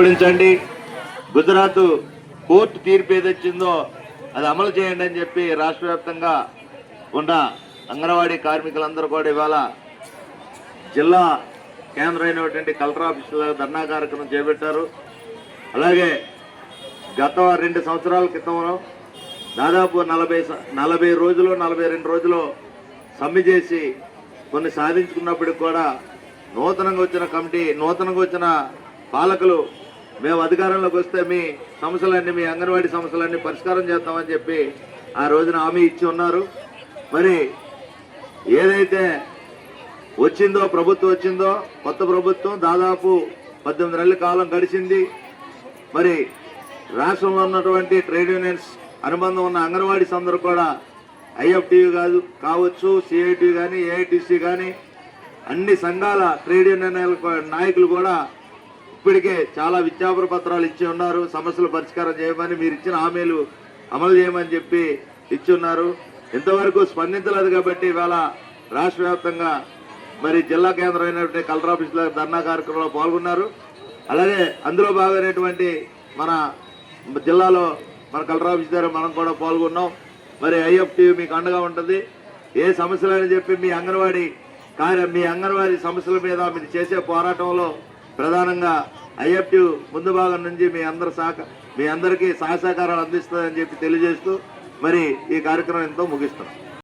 గమనించండి గుజరాత్ కోర్టు తీర్పు ఏదొచ్చిందో అది అమలు చేయండి అని చెప్పి రాష్ట్ర వ్యాప్తంగా ఉన్న అంగన్వాడీ కార్మికులందరూ కూడా ఇవాళ జిల్లా కేంద్రం అయినటువంటి కలెక్టర్ ఆఫీసులో ధర్నా కార్యక్రమం చేపట్టారు. అలాగే గత రెండు సంవత్సరాల క్రితంలో దాదాపు నలభై నలభై రోజులు నలభై రెండు రోజులు సమ్మె చేసి కొన్ని సాధించుకున్నప్పటికి కూడా నూతనంగా వచ్చిన కమిటీ నూతనంగా వచ్చిన పాలకులు మేము అధికారంలోకి వస్తే మీ సమస్యలన్నీ మీ అంగన్వాడీ సమస్యలన్నీ పరిష్కారం చేస్తామని చెప్పి ఆ రోజున హామీ ఇచ్చి ఉన్నారు. మరి ఏదైతే వచ్చిందో ప్రభుత్వం వచ్చిందో కొత్త ప్రభుత్వం దాదాపు పద్దెనిమిది నెలల కాలం గడిచింది. మరి రాష్ట్రంలో ఉన్నటువంటి ట్రేడ్ యూనియన్స్ అనుబంధం ఉన్న అంగన్వాడీస్ అందరూ కూడా ఐఎఫ్టీయూ కాదు కావచ్చు సిఐటి కానీ ఏఐటిసి కానీ అన్ని సంఘాల ట్రేడ్ యూనియన్ నాయకులు కూడా ఇప్పటికే చాలా విజ్ఞాపన పత్రాలు ఇచ్చి ఉన్నారు. సమస్యలు పరిష్కారం చేయమని మీరు ఇచ్చిన హామీలు అమలు చేయమని చెప్పి ఇచ్చి ఉన్నారు. ఇంతవరకు స్పందించలేదు కాబట్టి ఇవాళ రాష్ట్ర వ్యాప్తంగా మరి జిల్లా కేంద్రం అయినటువంటి కలెక్టర్ ఆఫీసులో ధర్నా కార్యక్రమంలో పాల్గొన్నారు. అలాగే అందులో భాగమైనటువంటి మన జిల్లాలో మన కలెక్టర్ ఆఫీస్ దగ్గర మనం కూడా పాల్గొన్నాం. మరి ఐఎఫ్టీవీ మీకు అండగా ఉంటుంది. ఏ సమస్యలని చెప్పి మీ అంగన్వాడీ కార్య మీ అంగన్వాడీ సమస్యల మీద మీరు చేసే పోరాటంలో ప్రధానంగా ఐఎఫ్టీ ముందు భాగం నుంచి మీ అందరి సహక మీ అందరికీ సహసహకారాలు అందిస్తుందని చెప్పి తెలియజేస్తూ మరి ఈ కార్యక్రమం ఎంతో ముగిస్తున్నాం.